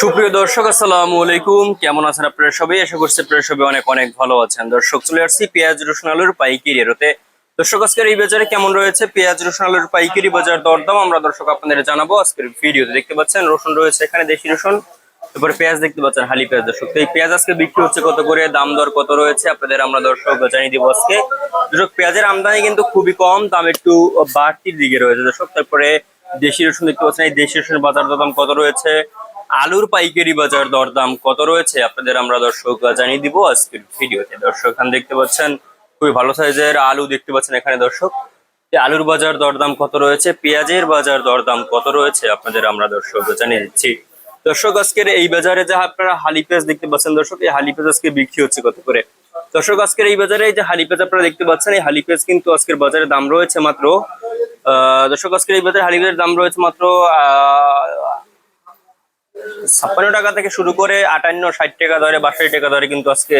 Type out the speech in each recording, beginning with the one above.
সুপ্রিয় দর্শক, আসসালামু আলাইকুম। কেমন আছেন আপনারা সবাই? আশা করছি আপনারা সবাই অনেক অনেক ভালো আছেন। দর্শক, চলে আসছি পেঁয়াজ, রসুন, আলুর পাইকারি রেটে। দর্শক, আজকের এই বাজারে কেমন রয়েছে? পেঁয়াজ, রসুন, আলুর পাইকারি বাজার দরদাম আমরা দর্শক আপনাদের জানাব। আজকের ভিডিওতে দেখতে পাচ্ছেন, রসুন রয়েছে এখানে, দেশি রসুন। তারপরে পেঁয়াজ দেখতে পাচ্ছেন, হালি পেঁয়াজ। দর্শক, তো এই পেঁয়াজ আজকে বিক্রি হচ্ছে কত করে? দাম দর কত রয়েছে? আপনাদের আমরা দর্শক জানিয়ে দিব আজকে। দর্শক, পেঁয়াজের আমদানি কিন্তু খুবই কম, দাম একটু বাড়তির দিকে রয়েছে। দর্শক, তারপরে দেশি রসুন দেখতে পাচ্ছেন, এই দেশি রসুনের বাজার দাম কত রয়েছে? আলুর পাইকারি বাজার দরদাম কত রয়েছে আপনাদের আমরা দর্শক জানিয়ে দিব আজকের ভিডিওতে। দর্শক, এখানে দেখতে পাচ্ছেন, খুবই ভালো সাইজের আলু দেখতে পাচ্ছেন এখানে দর্শক। আলুর বাজার দরদাম কত রয়েছে, পেঁয়াজের বাজার দরদাম কত রয়েছে আপনাদের আমরা দর্শক জানিয়ে দিচ্ছি। দর্শক, আজকের এই বাজারে যা আপনারা হালি পেঁয়াজ দেখতে পাচ্ছেন দর্শক, এই হালি পেঁয়াজ আজকে বিক্রি হচ্ছে কত করে? দর্শক, আজকের এই বাজারে যে হালি পেঁয়াজ আপনারা দেখতে পাচ্ছেন, এই হালি পেঁয়াজ কিন্তু আজকের বাজারে দাম রয়েছে মাত্র, আহ, দর্শক, আজকের এই বাজারে হালি পেঁয়াজের দাম রয়েছে মাত্র ছাপ্পান্ন টাকা থেকে শুরু করে আটান্ন, ষাট টাকা দরে বাষট্টি টাকা দরে কিন্তু আজকে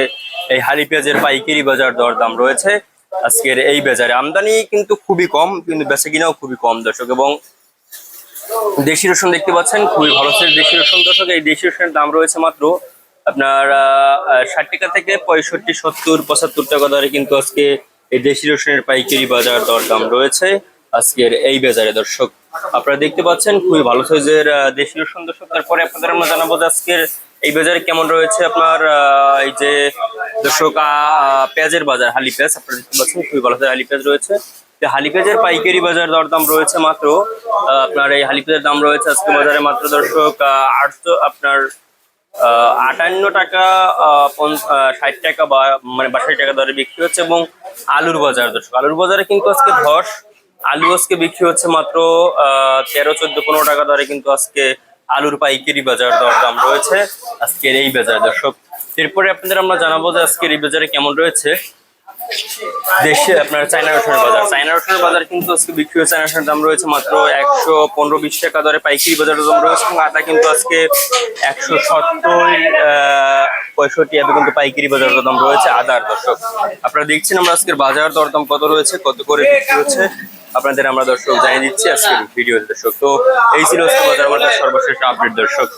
এই হালি পেঁয়াজের পাইকারি বাজার দর দাম রয়েছে। আজকের এই বাজারে আমদানি কিন্তু খুবই কম, কিন্তু বেচে কিনাও খুবই কম, দর্শক। এবং দেশি রসুন দেখতে পাচ্ছেন, খুবই ভালো দেশি রসুন। দর্শক, এই দেশি রসুনের দাম রয়েছে মাত্র আপনার ষাট টাকা থেকে পঁয়ষট্টি, সত্তর, পঁচাত্তর টাকা দরে কিন্তু আজকে এই দেশি রসুনের পাইকারি বাজার দর দাম রয়েছে। আজকের এই বাজারে, দর্শক। আপনারা দেখতে পাচ্ছেন, খুবই ভালো সাইজের দেশীয় দর্শক তারপরে আপনাদের আমরা জানাব যে আজকের এই বাজারে কেমন রয়েছে আপনার এই যে, দর্শক পেঁয়াজের বাজার, হালি পেঁয়াজ। আপনারা দেখতে পাচ্ছেন, খুবই ভালো সাইজের হালি পেঁয়াজ রয়েছে। হালি পেঁয়াজের পাইকারি বাজার দরদাম রয়েছে মাত্র আপনার এই হালি পেঁয়াজের দাম রয়েছে আজকে বাজারে মাত্র, দর্শক আটশো, আপনার আটান্ন টাকা ষাট টাকা বা মানে বাষট্টি টাকা দরে বিক্রি হচ্ছে এবং আলুর বাজার, দর্শক। আলুর বাজারে কিন্তু আজকে ধস আলু আজকে বিক্রি হচ্ছে মাত্র তেরো, চোদ্দ, পনেরো টাকা দরে, কিন্তু আজকে আলুর পাইকারি বাজার দর দাম রয়েছে। আজকের এই বাজার, দর্শক, এরপরে আপনাদের আমরা জানাব যে আজকের এই বাজারে কেমন রয়েছে। দেশে আপনার চায়না রসুনের বাজার। চায়না রসুনের বাজার কিন্তু আজকে বিক্রি হচ্ছে, চায়না রসুনের দাম রয়েছে মাত্র একশো পনেরো বিশ টাকা দরে, পাইকারি বাজার দাম রয়েছে, এবং আটা কিন্তু আজকে একশো সত্তর পঁয়ষট্টি এত কিন্তু পাইকারি বাজার দাম রয়েছে আদার, দর্শক। আপনারা দেখছেন আমরা আজকের বাজার দরদাম কত রয়েছে, কত করে বিক্রি হচ্ছে। আপনাদের আমরা দর্শক জানিয়ে দিচ্ছি আজকের ভিডিও দর্শক তো এই ছিল সর্বশেষ আপডেট দর্শক।